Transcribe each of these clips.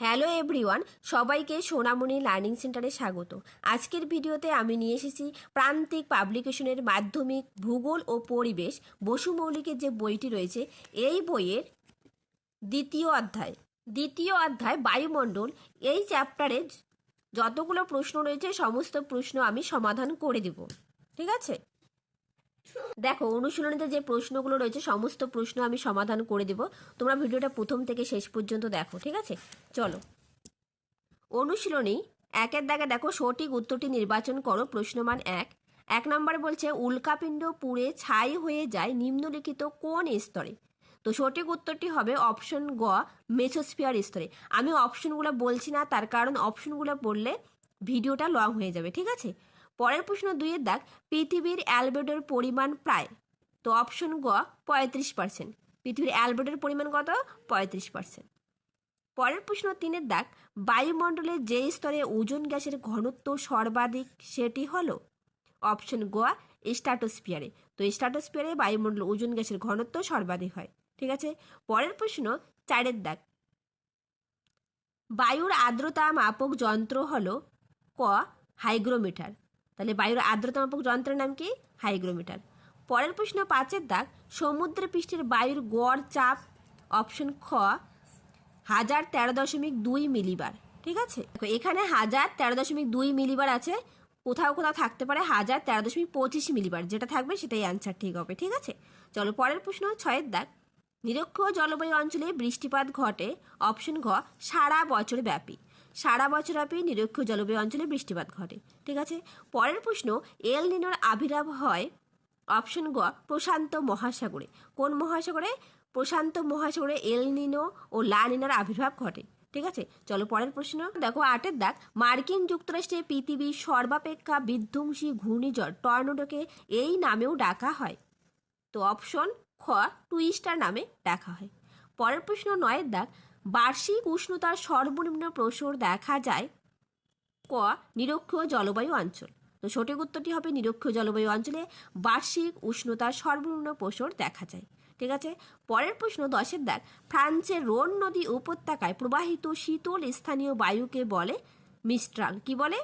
Hello everyone, সবাইকে সোনামণি learning সেন্টারে স্বাগত। আজকের ভিডিওতে আমি নিয়ে এসেছি প্রান্তিক পাবলিকেশনের মাধ্যমিক ভূগোল ও পরিবেশ, বসু মৌলিকের যে বইটি রয়েছে, এই বইয়ের দ্বিতীয় অধ্যায়। দ্বিতীয় অধ্যায়, বায়ুমণ্ডল, এই চ্যাপ্টারে যতগুলো প্রশ্ন রয়েছে, সমস্ত প্রশ্ন আমি সমাধান করে দেব। ঠিক আছে? দেখো, অনুশীলনীতে যে প্রশ্নগুলো রয়েছে, সমস্ত প্রশ্ন আমি সমাধান করে দেব। তোমরা ভিডিওটা প্রথম থেকে শেষ পর্যন্ত দেখো, ঠিক আছে? চলো। অনুশীলনী, একের দাগে দেখো, সঠিক উত্তরটি নির্বাচন করো, প্রশ্নমান এক। এক নম্বরে বলছে, উল্কাপিণ্ড পুড়ে ছাই হয়ে যায় নিম্নলিখিত কোন স্তরে? তো সঠিক উত্তরটি হবে অপশন গ মেসোস্ফিয়ার স্তরে। আমি অপশনগুলো বলছি না, তার কারণ অপশনগুলো পড়লে ভিডিওটা লং হয়ে যাবে, ঠিক আছে? পরের প্রশ্ন দুইয়ের দাগ, পৃথিবীর অ্যালবেডোর পরিমাণ প্রায়। তো অপশন গ, পঁয়ত্রিশ পার্সেন্ট পৃথিবীর অ্যালবেডোর পরিমাণ কত? পঁয়ত্রিশ পার্সেন্ট পরের প্রশ্ন তিনের দাগ, বায়ুমণ্ডলে যে স্তরে ওজন গ্যাসের ঘনত্ব সর্বাধিক, সেটি হলো? অপশন গোয়া স্ট্যাটোস্ফিয়ারে তো স্ট্যাটোস্ফিয়ারে বায়ুমণ্ডল ওজন গ্যাসের ঘনত্ব সর্বাধিক হয়। ঠিক আছে? পরের প্রশ্ন চারের দাগ। বায়ুর আর্দ্রতা মাপক যন্ত্র হলো ক, হাইগ্রোমিটার। তাহলে বায়ুর আর্দ্রতা মাপক যন্ত্রের নাম কি? হাইগ্রোমিটার। পরের প্রশ্ন পাঁচের দাগ, সমুদ্র পৃষ্ঠের বায়ুর গড় চাপ অপশন খ, হাজার তেরো দশমিক দুই মিলিবার। ঠিক আছে? এখানে হাজার তেরো দশমিক দুই মিলিবার আছে, কোথাও কোথাও থাকতে পারে হাজার তেরো দশমিক পঁচিশ মিলিবার। যেটা থাকবে সেটাই অ্যান্সার ঠিক হবে, ঠিক আছে? চলো, পরের প্রশ্ন ছয়ের দাগ। নিরক্ষ জলবায়ু অঞ্চলে বৃষ্টিপাত ঘটে, অপশন ঘ, সারা বছর ব্যাপী। সারা বছরব্যাপী নিরক্ষ জলবায়ু অঞ্চলে বৃষ্টিপাত ঘটে, ঠিক আছে? পরের প্রশ্ন, এল নিনোর আবির্ভাব হয় অপশন গ, প্রশান্ত মহাসাগরে। কোন মহাসাগরে? প্রশান্ত মহাসাগরে এল নিনো ও লা নিনোর আবির্ভাব ঘটে, ঠিক আছে? চলো পরের প্রশ্ন, দেখো আটের দাগ। মার্কিন যুক্তরাষ্ট্রে পৃথিবীর সর্বাপেক্ষা বিধ্বংসী ঘূর্ণিঝড় টর্নেডোকে এই নামেও ডাকা হয়। তো অপশন খ, টুইস্টার নামে ডাকা হয়। পরের প্রশ্ন নয়ের দাগ। বার্ষিক উষ্ণতার সর্বনিম্ন প্রসর দেখা যায় ক, নিরক্ষীয় জলবায়ু অঞ্চল। তো সঠিক উত্তরটি হবে নিরক্ষীয় জলবায়ু অঞ্চলে বার্ষিক উষ্ণতার সর্বনিম্ন প্রসর দেখা যায়। ঠিক আছে? পরের প্রশ্ন দশের দাগ। ফ্রান্সের রোন নদী উপত্যকায় প্রবাহিত শীতল স্থানীয় বায়ুকে বলে? মিস্ট্রাল কি বলে?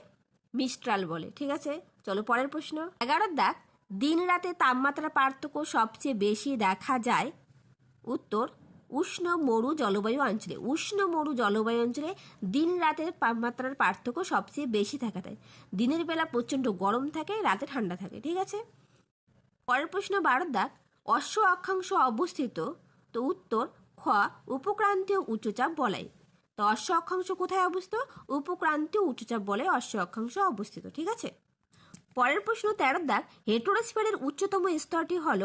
মিস্ট্রাল বলে। ঠিক আছে? চলো পরের প্রশ্ন। এগারোর দাগ। দিন রাতে তাপমাত্রা পার্থক্য সবচেয়ে বেশি দেখা যায়? উত্তর উষ্ণ মরু জলবায়ু অঞ্চলে, উষ্ণ মরু জলবায়ু অঞ্চলে দিন রাতের তাপমাত্রার পার্থক্য সবচেয়ে বেশি থাকা যায় দিনের বেলা প্রচণ্ড গরম থাকে, রাতে ঠান্ডা থাকে, ঠিক আছে? পরের প্রশ্ন বারোর দাগ অশ্ব অক্ষাংশ অবস্থিত তো উত্তর খ, উপক্রান্তীয় উচ্চচাপ বলয় তো অশ্ব অক্ষাংশ কোথায় অবস্থিত? উপক্রান্তীয় উচ্চচাপ বলয় অশ্ব অক্ষাংশ অবস্থিত, ঠিক আছে? পরের প্রশ্ন তেরো দাগ উচ্চতম স্তরটি হল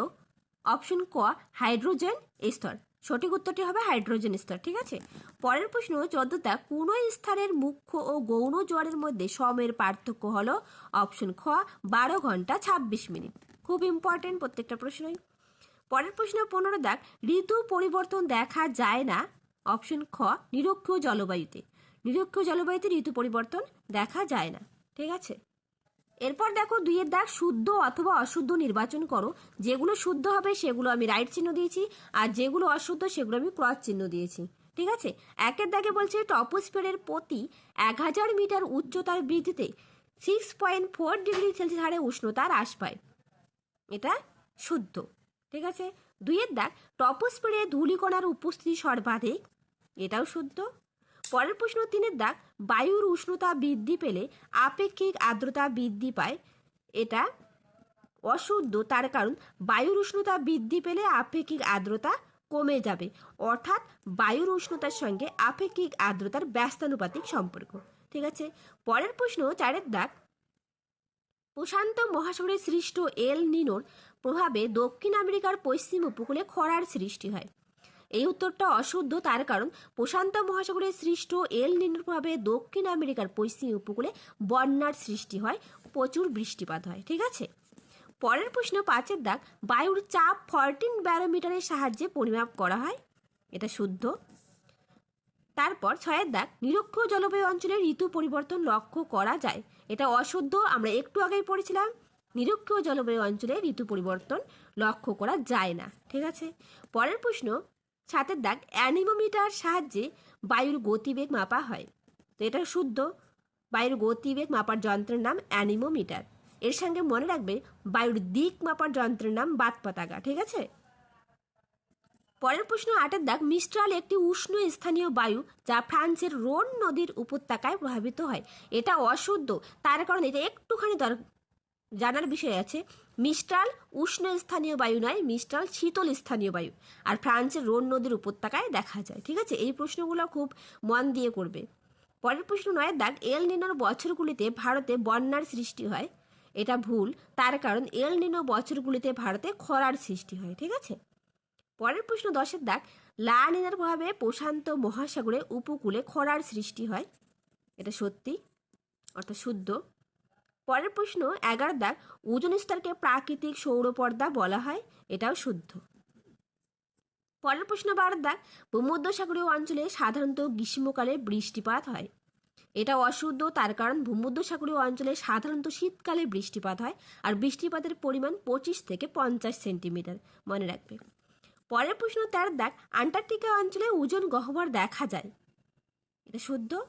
অপশন ক, হাইড্রোজেন স্তর। সঠিক উত্তরটি হবে হাইড্রোজেন স্তর, ঠিক আছে? পরের প্রশ্ন দাগ কোন স্তরের মুখ্য ও গৌণ জোয়ারের মধ্যে সমের পার্থক্য হল অপশন খ, বারো ঘণ্টা ছাব্বিশ মিনিট। খুব ইম্পর্টেন্ট প্রত্যেকটা প্রশ্নই। পরের প্রশ্ন পনেরো দেখ ঋতু পরিবর্তন দেখা যায় না? অপশন খ, নিরক্ষীয় জলবায়ুতে। নিরক্ষীয় জলবায়ুতে ঋতু পরিবর্তন দেখা যায় না, ঠিক আছে? এরপর দেখো দুইয়ের দাগ শুদ্ধ অথবা অশুদ্ধ নির্বাচন করো। যেগুলো শুদ্ধ হবে, সেগুলো আমি রাইট চিহ্ন দিয়েছি। আর যেগুলো অশুদ্ধ, সেগুলো আমি ক্রস চিহ্ন দিয়েছি। ঠিক আছে? একের দাগে বলছে টপোস্ফিয়ারের প্রতি এক হাজার মিটার উচ্চতার বৃদ্ধিতে six point four degree Celsius হারে উষ্ণতা হ্রাস পায়। এটা শুদ্ধ। ঠিক আছে? দুইয়ের দাগ টপোস্ফিয়ারে ধূলিকণার উপস্থিতি সর্বাধিক, এটাও শুদ্ধ। পরের প্রশ্ন তিনের দাগ বায়ুর উষ্ণতা বৃদ্ধি পেলে আপেক্ষিক আর্দ্রতা বৃদ্ধি পায়। এটা অশুদ্ধ, তার কারণ বায়ুর উষ্ণতা বৃদ্ধি পেলে আপেক্ষিক আর্দ্রতা কমে যাবে। অর্থাৎ বায়ুর উষ্ণতার সঙ্গে আপেক্ষিক আর্দ্রতার ব্যস্তানুপাতিক সম্পর্ক। ঠিক আছে? পরের প্রশ্ন চারের দাগ প্রশান্ত মহাসাগরে সৃষ্ট এল নিনোর প্রভাবে দক্ষিণ আমেরিকার পশ্চিম উপকূলে খরার সৃষ্টি হয়। এই উত্তরটা অশুদ্ধ, তার কারণ প্রশান্ত মহাসাগরে সৃষ্ট এল নিনোর প্রভাবে দক্ষিণ আমেরিকার পশ্চিম উপকূলে বন্যার সৃষ্টি হয়, প্রচুর বৃষ্টিপাত হয়, ঠিক আছে? পরের প্রশ্ন, পাঁচের দাগ, বায়ুর চাপ ফরটিন ব্যারোমিটারের সাহায্যে পরিমাপ করা হয়, এটা শুদ্ধ। তারপর ছয়ের দাগ, নিরক্ষীয় জলবায়ু অঞ্চলে ঋতু পরিবর্তন লক্ষ্য করা যায়, এটা অশুদ্ধ, আমরা একটু আগেই পড়েছিলাম। নিরক্ষীয় জলবায়ু অঞ্চলে ঋতু পরিবর্তন লক্ষ্য করা যায় না, ঠিক আছে? পরের প্রশ্ন সাতের দাগ অ্যানিমোমিটার সাহায্যে বায়ুর গতিবেগ মাপা হয়। তো এটা শুদ্ধ। বায়ুর গতিবেগ মাপার যন্ত্রের নাম অ্যানিমোমিটার। এর সঙ্গে মনে রাখবে, বায়ুর দিক মাপার যন্ত্রের নাম বাত পতাকা ঠিক আছে? পরের প্রশ্ন, আটের দাগ মিস্ট্রাল একটি উষ্ণ স্থানীয় বায়ু যা ফ্রান্সের রোন নদীর উপত্যকায় প্রভাবিত হয়। এটা অশুদ্ধ। তার কারণে এটা একটুখানি জানার বিষয় আছে মিস্ট্রাল উষ্ণ স্থানীয় বায়ু নয় মিস্ট্রাল শীতল স্থানীয় বায়ু। আর ফ্রান্সের রোন নদীর উপত্যকায় দেখা যায়, ঠিক আছে? এই প্রশ্নগুলো খুব মন দিয়ে করবে। পরের প্রশ্ন নয় দাগ এল নিনোর বছরগুলিতে ভারতে বন্যার সৃষ্টি হয়। এটা ভুল, তার কারণ এল নিনো বছরগুলিতে ভারতে খরার সৃষ্টি হয়, ঠিক আছে? পরের প্রশ্ন দশের দাগ লা প্রভাবে প্রশান্ত মহাসাগরে উপকূলে খরার সৃষ্টি হয়। এটা সত্যি? অর্থাৎ শুদ্ধ? পরের প্রশ্ন এগারো দাগ ওজন স্তরকে প্রাকৃতিক সৌরপর্দা বলা হয়, এটাও শুদ্ধ। পরের প্রশ্ন বারো দাগ ভূমধ্যসাগরীয় অঞ্চলে সাধারণত গ্রীষ্মকালে বৃষ্টিপাত হয়। এটা অশুদ্ধ, তার কারণ ভূমধ্যসাগরীয় অঞ্চলে সাধারণত শীতকালে বৃষ্টিপাত হয় আর বৃষ্টিপাতের পরিমাণ পঁচিশ থেকে পঞ্চাশ সেন্টিমিটার, মনে রাখবে। পরের প্রশ্ন তার দাগ আন্টার্কটিকা অঞ্চলে ওজন গহ্বর দেখা যায়। এটা শুদ্ধ?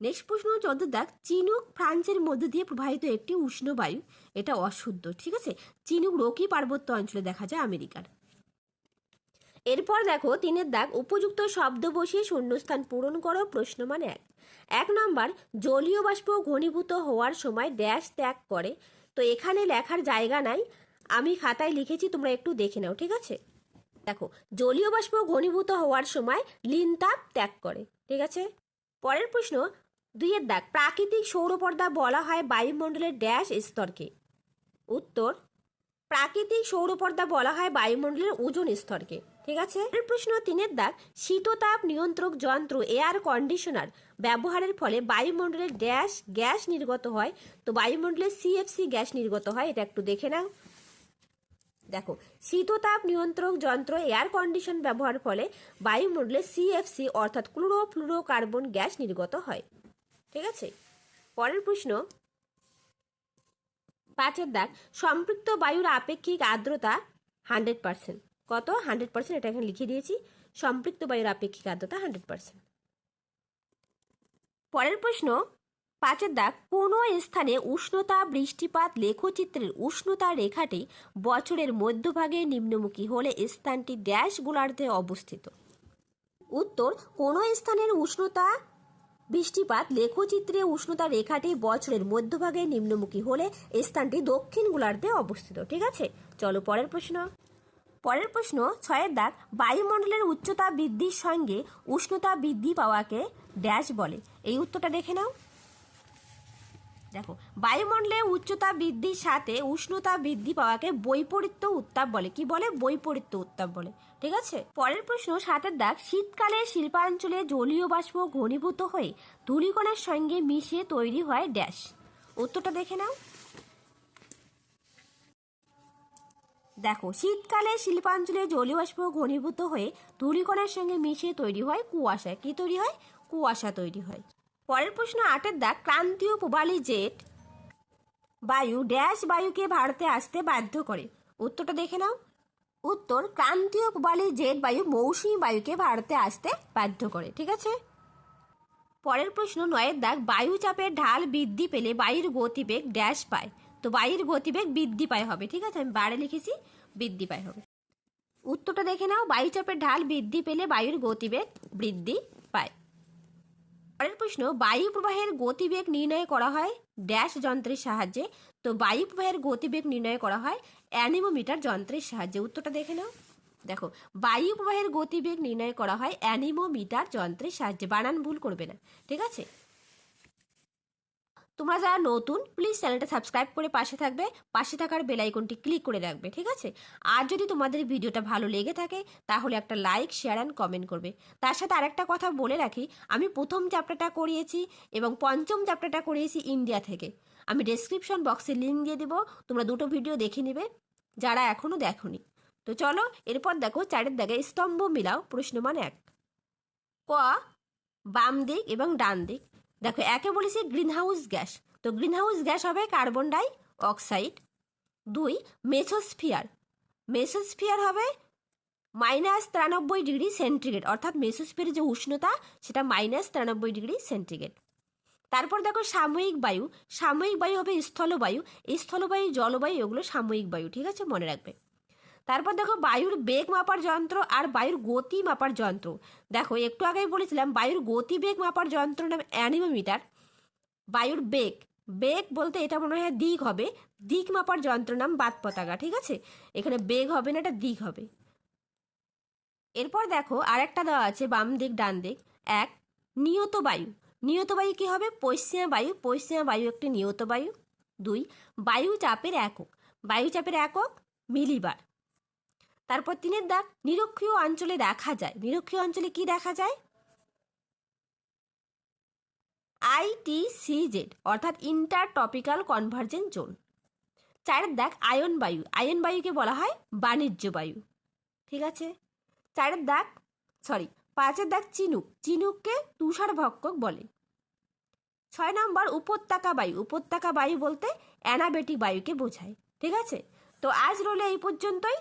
নেক্সট চোদ্দ দাগ চিনুক ফ্রান্সের মধ্য দিয়ে প্রবাহিত একটি উষ্ণ বায়ু। এটা অশুদ্ধ, ঠিক আছে? চিনুক রকি পার্বত্য অঞ্চলে দেখা যায় আমেরিকার। এরপর দেখো, তিনের দাগ, উপযুক্ত শব্দ বসিয়ে শূন্যস্থান পূরণ করো, প্রশ্ন মানে এক। এক নম্বর, জলীয় বাষ্প ঘনীভূত হওয়ার সময় ড্যাশ ত্যাগ করে। তো এখানে লেখার জায়গা নাই, আমি খাতায় লিখেছি, তোমরা একটু দেখে নাও, ঠিক আছে? দেখো, জলীয় বাষ্প ঘনীভূত হওয়ার সময় লিন তাপ ত্যাগ করে, ঠিক আছে? পরের প্রশ্ন দুইয়ের দাগ। প্রাকৃতিক সৌরপর্দা বলা হয় বায়ুমণ্ডলের ড্যাশ স্তরকে। উত্তর, প্রাকৃতিক সৌরপর্দা বলা হয় বায়ুমণ্ডলের ওজন স্তরকে। ঠিক আছে? পরের প্রশ্ন তিনের দাগ, শীততাপ নিয়ন্ত্রক যন্ত্র, এয়ার কন্ডিশনার ব্যবহারের ফলে বায়ুমণ্ডলের ড্যাশ গ্যাস নির্গত হয়। তো বায়ুমণ্ডলের সিএফসি গ্যাস নির্গত হয়, এটা একটু দেখে নাও। দেখো, শীততাপ নিয়ন্ত্রক যন্ত্র, এয়ার কন্ডিশন ব্যবহারের ফলে বায়ুমণ্ডলে সিএফসি অর্থাৎ ক্লোরোফ্লুরোকার্বন গ্যাস নির্গত হয়। ঠিক আছে? পরের প্রশ্ন। পাঁচের দাগ, সম্পৃক্ত বায়ুর আপেক্ষিক আর্দ্রতা হান্ড্রেড পার্সেন্ট। কত? হান্ড্রেড পার্সেন্ট, এটা এখানে লিখে দিয়েছি। সম্পৃক্ত বায়ুর আপেক্ষিক আর্দ্রতা হান্ড্রেড পার্সেন্ট। পরের প্রশ্ন, পাঁচের দাগ, কোনো স্থানে উষ্ণতা, বৃষ্টিপাত, লেখচিত্রের উষ্ণতা রেখাটি বছরের মধ্যভাগে নিম্নমুখী হলে স্থানটি ড্যাশ গোলার্ধে অবস্থিত। উত্তর, কোনো স্থানের উষ্ণতা বৃষ্টিপাত, লেখচিত্রে উষ্ণতা রেখাটি বছরের মধ্যভাগে নিম্নমুখী হলে স্থানটি দক্ষিণ গোলার্ধে অবস্থিত, ঠিক আছে? চলো পরের প্রশ্ন। পরের প্রশ্ন, ছয়ের দাগ, বায়ুমণ্ডলের উচ্চতা বৃদ্ধির সঙ্গে উষ্ণতা বৃদ্ধি পাওয়াকে ড্যাশ বলে। এই উত্তরটা দেখে নাও। দেখো বায়ুমণ্ডলে উচ্চতা বৃদ্ধির সাথে উষ্ণতা বৃদ্ধি পাওয়াকে বৈপরীত্য উত্তাপ বলে। কি বলে? বৈপরীত্য উত্তাপ বলে। ঠিক আছে? পরের প্রশ্ন, সাতের দাগ, শীতকালে শিল্পাঞ্চলে জলীয় বাষ্প ঘনীভূত হয়ে ধূলিকণার সঙ্গে মিশে তৈরি হয় ড্যাশ। উত্তরটা দেখে নাও। দেখো, শীতকালে শিল্পাঞ্চলে জলীয় বাষ্প ঘনীভূত হয়ে ধূলিকণার সঙ্গে মিশে তৈরি হয় কুয়াশা। কি তৈরি হয়? কুয়াশা তৈরি হয়। পরের প্রশ্ন, আটের দাগ, ক্রান্তীয় প্রবালী জেট বায়ু, ড্যাশ বায়ুকে ভারতে আসতে বাধ্য করে। উত্তরটা দেখে নাও। উত্তর ক্রান্তীয় বালি জেট বায়ু মৌসুমী বায়ুকে ভারতে আসতে বাধ্য করে, ঠিক আছে? পরের প্রশ্ন, নয়ের দাগ, বায়ু চাপের ঢাল বৃদ্ধি পেলে বায়ুর গতিবেগ ড্যাশ পায়। তো বায়ুর গতিবেগ বৃদ্ধি পায় হবে, ঠিক আছে? আমি বারে লিখেছি, বৃদ্ধি পায় হবে। উত্তরটা দেখে নাও বায়ুচাপের ঢাল বৃদ্ধি পেলে বায়ুর গতিবেগ বৃদ্ধি পায়। পরের প্রশ্ন, বায়ু প্রবাহের গতিবেগ নির্ণয় করা হয় ড্যাশ যন্ত্রের সাহায্যে। তো বায়ু প্রবাহের গতিবেগ নির্ণয় করা হয় অ্যানিমোমিটার যন্ত্রের সাহায্যে। উত্তরটা দেখে নাও। দেখো, বায়ু প্রবাহের গতিবেগ নির্ণয় করা হয় অ্যানিমোমিটার যন্ত্রের সাহায্যে। বানান ভুল করবে না, ঠিক আছে? তোমরা যারা নতুন প্লিজ চ্যানেলটা সাবস্ক্রাইব করে পাশে থাকবে। পাশে থাকার বেল আইকনটি ক্লিক করে রাখবে, ঠিক আছে? আর যদি তোমাদের ভিডিওটা ভালো লেগে থাকে, তাহলে একটা লাইক শেয়ার অ্যান্ড কমেন্ট করবে। তার সাথে আরেকটা কথা বলে রাখি, আমি প্রথম চ্যাপ্টারটা করিয়েছি এবং পঞ্চম চ্যাপ্টারটা করিয়েছি ইন্ডিয়া থেকে। আমি ডেসক্রিপশন বক্সে লিঙ্ক দিয়ে দেবো, তোমরা দুটো ভিডিও দেখে নেবে, যারা এখনও দেখোনি। তো চলো, এরপর দেখো চারের দাগে স্তম্ভ মিলাও, প্রশ্ন প্রশ্নমান এক। ক, বাম দিক এবং ডান দিক। দেখো, একে বলেছি গ্রিনহাউস গ্যাস তো গ্রিনহাউস গ্যাস হবে কার্বন ডাই অক্সাইড দুই মেসোস্ফিয়ার মেসোস্ফিয়ার হবে মাইনাস তিরানব্বই ডিগ্রি সেন্টিগ্রেড অর্থাৎ মেসোস্ফিয়ারের যে উষ্ণতা, সেটা মাইনাস তিরানব্বই ডিগ্রি সেন্টিগ্রেড তারপর দেখো সাময়িক বায়ু সাময়িক বায়ু হবে স্থলবায়ু স্থলবায়ু জলবায়ু এগুলো সাময়িক বায়ু, ঠিক আছে? মনে রাখবে। তারপর দেখো বায়ুর বেগ মাপার যন্ত্র আর বায়ুর গতি মাপার যন্ত্র। দেখো, একটু আগেই বলেছিলাম, বায়ুর গতি বেগ মাপার যন্ত্র নাম অ্যানিমোমিটার। বায়ুর বেগ বেগ বলতে এটা মনে হয় দিক হবে। দিক মাপার যন্ত্র নাম বাত পতাকা, ঠিক আছে? এখানে বেগ হবে না, এটা দিক হবে। এরপর দেখো আরেকটা দেওয়া আছে, বাম দিক, ডান দিক। এক, নিয়ত বায়ু। নিয়ত বায়ু কী হবে? পশ্চিমা বায়ু পশ্চিমা বায়ু একটি নিয়ত বায়ু দুই, বায়ু চাপের একক। বায়ু চাপের একক মিলিবার। তারপর তিনের দাগ নিরক্ষীয় অঞ্চলে দেখা যায়। নিরক্ষীয় অঞ্চলে কি দেখা যায়? আইটিসিজেড অর্থাৎ ইন্টার টপিক্যাল কনভার্জেন্ট জোন। চারের দাগ আয়ন বায়ু। আয়ন বায়ুকে বলা হয় বাণিজ্য বায়ু। ঠিক আছে? চারের দাগ সরি পাঁচের দাগ চিনুক, চিনুককে তুষার ভক্ষক বলে। ছয় নম্বর, উপত্যকা বায়ু। উপত্যকা বায়ু বলতে অ্যানাবেটিক বায়ুকে বোঝায়, ঠিক আছে? তো আজ রইল এই পর্যন্তই।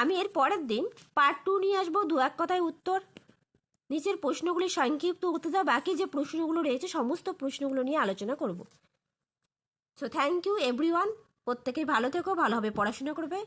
আমি এর পরের দিন পার্ট টু নিয়ে আসব দু এক কথায় উত্তর। নিচের প্রশ্নগুলি সংক্ষিপ্ত উত্তর দেওয়া বাকি যে প্রশ্নগুলো রয়েছে সমস্ত প্রশ্নগুলো নিয়ে আলোচনা করব। সো থ্যাংক ইউ এভরিওয়ান প্রত্যেকেই ভালো থেকো, ভালোভাবে পড়াশোনা করবে।